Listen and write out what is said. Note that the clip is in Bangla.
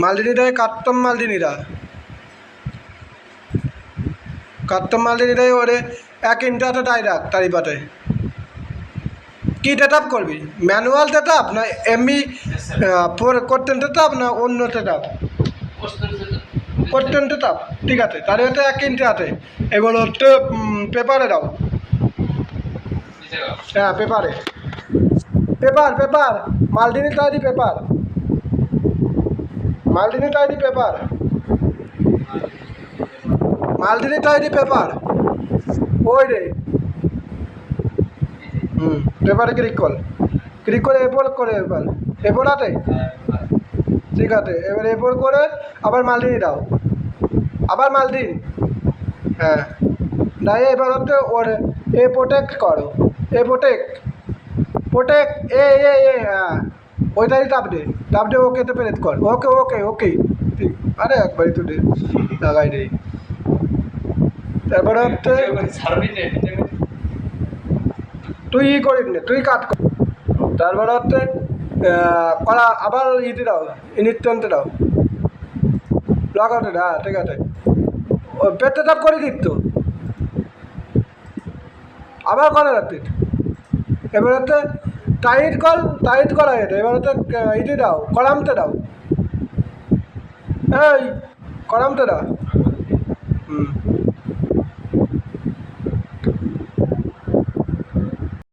মালদিনিটায় কাটতম মালদিনিরা। কাটতম মালদিনিটাই ওরে এক ইন্টাতে টাই রাখ তারি পাতে কী টেটাপ করবি? ম্যানুয়াল টেটাপ না এমনি করতেন টেটাপ না অন্য টেটাপ করতেন টেটাপ ঠিক আছে। তাহলে হচ্ছে এক আছে এগুলো পেপারে দাও। হ্যাঁ পেপারে পেপার পেপার মালদিনি তৈরি পেপার মালদিনি তৈরি পেপার। মালদিনি তৈরি পেপার। ওই রে। হুম, পেপারে ক্লিক কর ক্লিক করে এরপর করে এবার। এরপর আছে ঠিক আছে, এবার এরপর করে আবার মালদিনি দাও। আবার মালদিন। হ্যাঁ। দাঁড়িয়ে এবার হচ্ছে ওর এ প্রোটেক্ট করো। এ প্রোটেক্ট প্রোটেক্ট এ এ এ হ্যাঁ। ওইটাই টাপ দে টাপ দে, ওকে তো প্রেস কর। ওকে ওকে ওকে। ঠিক আরে একবারই তো লাগাই দে। তারপরে হচ্ছে, তুই ই করিস না, তুই কাট কর। তারপরে হচ্ছে করা আবার ইতে দাও ইনিত্যন্তে দাও। লগ আউটে হ্যাঁ ঠিক আছে। ও, পেটটা চাপ করে দিত আবার করে রাখতে এবার হচ্ছে টাইট কল টাইট করা এটা। এবার আহ, ইতে দাও কড়ামটা দাও। হ্যাঁ কড়ামটা দাও। হুম।